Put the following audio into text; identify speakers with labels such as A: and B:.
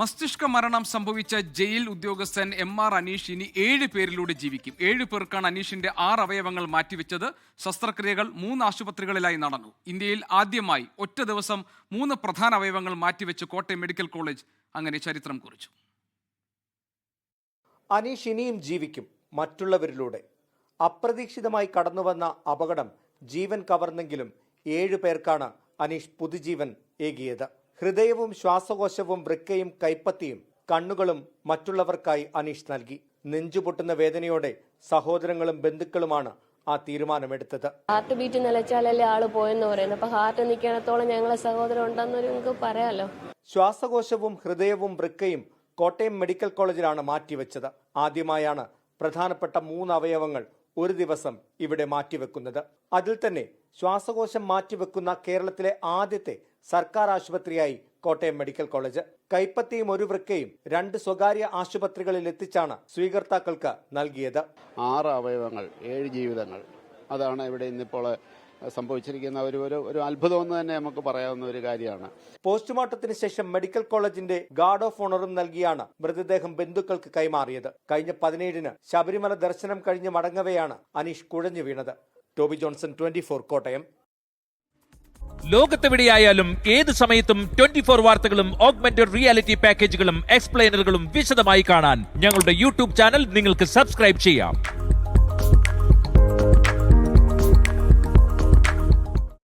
A: മസ്തിഷ്ക മരണം സംഭവിച്ച ജയിൽ ഉദ്യോഗസ്ഥൻ എം ആർ അനീഷ് ഇനി ഏഴ് പേരിലൂടെ ജീവിക്കും. ഏഴ് പേർക്കാണ് അനീഷിന്റെ ആറ് അവയവങ്ങൾ മാറ്റിവെച്ചത്. ശസ്ത്രക്രിയകൾ മൂന്ന് ആശുപത്രികളിലായി നടന്നു. ഇന്ത്യയിൽ ആദ്യമായി ഒറ്റ ദിവസം മൂന്ന് പ്രധാന അവയവങ്ങൾ മാറ്റിവെച്ച് കോട്ടയം മെഡിക്കൽ കോളേജ് അങ്ങനെ ചരിത്രം കുറിച്ചു.
B: അനീഷ് ഇനിയും ജീവിക്കും മറ്റുള്ളവരിലൂടെ. അപ്രതീക്ഷിതമായി കടന്നുവന്ന അപകടം ജീവൻ കവർന്നെങ്കിലും ഏഴു പേർക്കാണ് അനീഷ് പുതുജീവൻ ഏകിയത്. ഹൃദയവും ശ്വാസകോശവും വൃക്കയും കൈപ്പത്തിയും കണ്ണുകളും മറ്റുള്ളവർക്കായി അനീഷ് നൽകി. നെഞ്ചുപൊട്ടുന്ന വേദനയോടെ സഹോദരങ്ങളും ബന്ധുക്കളുമാണ് ആ തീരുമാനമെടുത്തത്.
C: ഹാർട്ട് ബീറ്റ് നിലച്ചാലല്ലേ ആൾ പോയെന്ന് പറയുന്നത്. അപ്പൊ ഹാർട്ട് നിൽക്കണത്തോളം ഞങ്ങളെ സഹോദരൻ ഉണ്ടെന്ന് നിങ്ങൾക്ക് പറയാലോ?
B: ശ്വാസകോശവും ഹൃദയവും വൃക്കയും കോട്ടയം മെഡിക്കൽ കോളേജിലാണ് മാറ്റിവെച്ചത്. ആദ്യമായാണ് പ്രധാനപ്പെട്ട മൂന്ന് അവയവങ്ങൾ ഒരു ദിവസം ഇവിടെ മാറ്റിവെക്കുന്നത്. അതിൽ തന്നെ ശ്വാസകോശം മാറ്റിവെക്കുന്ന കേരളത്തിലെ ആദ്യത്തെ സർക്കാർ ആശുപത്രിയായി കോട്ടയം മെഡിക്കൽ കോളേജ്. കൈപ്പത്തിയും ഒരു വൃക്കയും രണ്ട് സ്വകാര്യ ആശുപത്രികളിൽ എത്തിച്ചാണ് സ്വീകർത്താക്കൾക്ക് നൽകിയത്.
D: ആറ് അവയവങ്ങൾ ഏഴ് ജീവിതങ്ങൾ. അതാണ് ഇവിടെ ഇന്നിപ്പോൾ സംഭവിച്ചിരിക്കുന്ന ഒരു ഒരു ഒരു അത്ഭുതമെന്ന് തന്നെ നമുക്ക് പറയാവുന്ന ഒരു കാര്യമാണ്.
B: പോസ്റ്റ്മോർട്ടത്തിന് ശേഷം മെഡിക്കൽ കോളേജിന്റെ ഗാർഡ് ഓഫ് ഓണറും നൽകിയാണ് മൃതദേഹം ബന്ധുക്കൾക്ക് കൈമാറിയത്. കഴിഞ്ഞ പതിനേഴിന് ശബരിമല ദർശനം കഴിഞ്ഞ് മടങ്ങവെയാണ് അനീഷ് കുഴഞ്ഞു വീണത്. Toby Johnson twenty Kottayam.
E: ലോകത്തെവിടെയായാലും ഏത് സമയത്തും ട്വന്റി ഫോർ വാർത്തകളും ഓഗ്മെന്റഡ് റിയാലിറ്റി പാക്കേജുകളും എക്സ്പ്ലെയിനറുകളും വിശദമായി കാണാൻ ഞങ്ങളുടെ യൂട്യൂബ് ചാനൽ നിങ്ങൾക്ക് സബ്സ്ക്രൈബ് ചെയ്യാം.